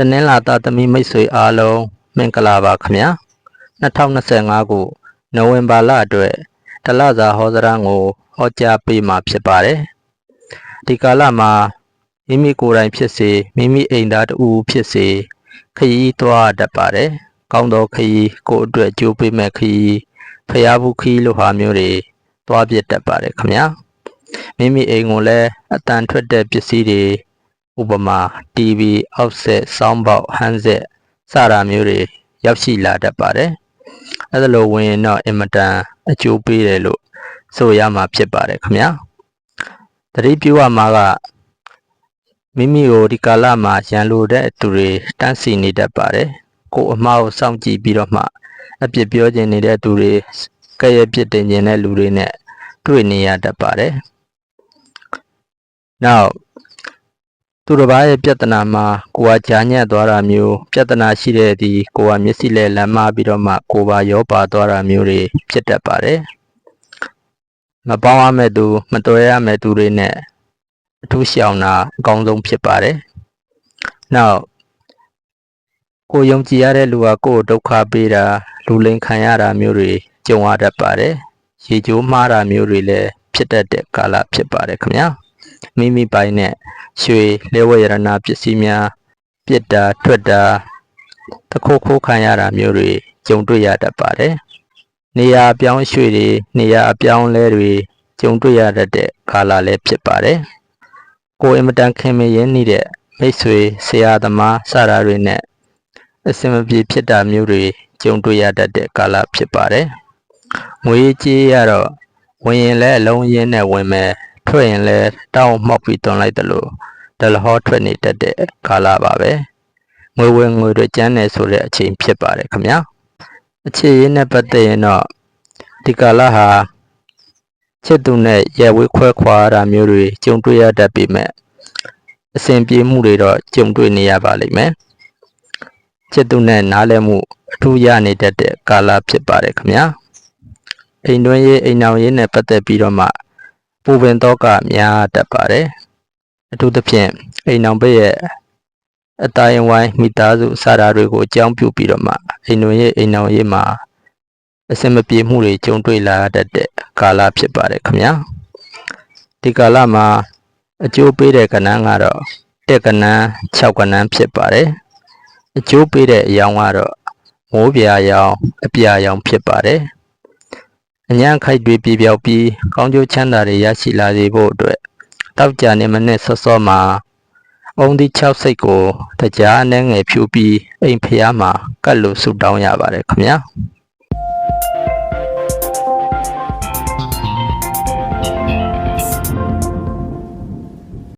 တနင်္လာသားသမီးမိတ်ဆွေအားလုံးမင်္ဂလာပါခင်ဗျာ2025ခုနိုဝင်ဘာလအတွက်တလစာဟောစရမ်းကိုဟောကြားပေးမှာဖြစ်ပါတယ်ဒီကာလမှာမိမိကိုယ်တိုင်ဖြစ်စေမိမိအိမ်သားတူဖြစ်စေခရီးသွားတတ်ပါတယ်ကောင်းသောခရီးကိုယ့်အတွက်ကြိုးပေးမဲ့ခရီးဖျားဘူးခရီးလိုဟာမျိုးတွေသွားပြတတ်ပါတယ်ခင်ဗျာမိမိအိမ်ကိုလည်းအတန်ထွက်တဲ့ပစ္စည်းတွေ ဥပမာ TV offset soundbox handset စတာမျိုးတွေရောက်ရှိလာတတ်ပါတယ်။အဲဒါလိုဝင်ရင်တော့အင်မတန်အကျိုးပေးတယ်လို့ဆိုရမှာဖြစ်ပါတယ်ခင်ဗျာ။သတိပြုရမှာကမိမိကိုဒီကာလမှာရန်လိုတဲ့သူတွေတန်းစီနေတတ်ပါတယ်။ကိုယ်အမှားကိုစောင့်ကြည့်ပြီးတော့မှအပြစ်ပြောခြင်းနေတဲ့သူတွေကဲ့ရဲ့ပြစ်တင်ခြင်းတဲ့လူတွေနဲ့တွေ့နေရတတ်ပါတယ်။ Now သူတစ်ပါးရဲ့ပြဿနာမှာကိုယ်ကကြာညက်သွားတာမျိုးပြဿနာရှိတဲ့ဒီကိုယ်ကမျက်စိလဲလမ်းမပြီးတော့မှကိုယ်ပါရောပါသွားတာမျိုးတွေဖြစ်တတ်ပါတယ်မပေါင်းရမဲ့သူမတော်ရမဲ့သူတွေနဲ့အထူးရှောင်တာအကောင်းဆုံးဖြစ်ပါတယ်နောက်ကိုယ်ယုံကြည်ရတဲ့လူကကိုယ်ကိုဒုက္ခပေးတာလူလိမ်ခံရတာမျိုးတွေကြုံရတတ်ပါတယ်ရေချိုးမှားတာမျိုးတွေလည်းဖြစ်တတ်တဲ့ကာလဖြစ်ပါတယ်ခင်ဗျာ မိမိပိုင်နဲ့ရွှေလဲဝဲရတနာပစ္စည်းများပြစ်တာထွက်တာတခိုးခိုးခံရတာမျိုးတွေကြုံတွေ့ရတတ်ပါတယ်။နေရာအပြောင်းရွှေ့တွေနေရာအပြောင်းလဲတွေကြုံတွေ့ရတတ်တဲ့ကာလလည်းဖြစ်ပါတယ်။ကိုယ်အင်မတန်ခင်မင်ရင်းနေတဲ့မိတ်ဆွေဆရာသမားစတာတွေနဲ့အစင်မပြေဖြစ်တာမျိုးတွေကြုံတွေ့ရတတ်တဲ့ကာလဖြစ်ပါတယ်။ငွေကြေးရတော့ဝင်ရင်လည်းအလုံးရင်းနဲ့ဝင်မယ် ထွက်ရင်လည်းတောင်းမှောက်ပြီးတွန်လိုက်တယ်လို့ဒလဟောထွက်နေတတ်တဲ့ကာလပါပဲငွေဝင်ငွေတွေကျန်းနေဆိုတဲ့အချိန်ဖြစ်ပါတယ်ခင်ဗျာအခြေရင်းနဲ့ပတ်သက်ရင်တော့ဒီကာလဟာချစ်သူနဲ့ရဲဝေးခွဲခွာရတာမျိုးတွေကြုံတွေ့ရတတ်ပေမဲ့အစဉ်ပြေမှုတွေတော့ကြုံတွေ့နေရပါလိမ့်မယ်ချစ်သူနဲ့နားလည်မှုအထူးရနေတတ်တဲ့ကာလဖြစ်ပါတယ်ခင်ဗျာအိမ်တွင်းရေးအိမ်အောင်ရေးနဲ့ပတ်သက်ပြီးတော့မှ ပူပင်တော့ကများတတ်ပါတယ်အထူးသဖြင့်အိမ်အောင်ဘက်ရဲ့အတိုင်းဝိုင်းမိသားစုစတာတွေကိုအကြောင်းပြုပြီးတော့မှအိမ်တွင်ရဲ့အိမ်အောင်ရေးမှာအစင်မပြေမှုတွေကြုံတွေ့လာတတ်တဲ့ကာလဖြစ်ပါတယ်ခင်ဗျာဒီကာလမှာအကျိုးပေးတဲ့ကဏ္ဍကတော့တက်ကဏ္ဍ6ကဏ္ဍဖြစ်ပါတယ်အကျိုးပေးတဲ့အယောင်ကတော့မိုးပြာရောင်အပြာရောင်ဖြစ်ပါတယ် အញ្ញံခိုက်တွေပြပြောက်ပြီးကောင်းကျိုးချမ်းသာတွေရရှိလာစေဖို့အတွက်တောက်ကြနေမနဲ့ဆော့ဆော့မှာအုံဒီ6စိတ်ကိုတကြားအနှဲငယ်ဖြူပြီးအိမ်ဖျားမှာကတ်လို့ဆူတောင်းရပါတယ်ခင်ဗျာ။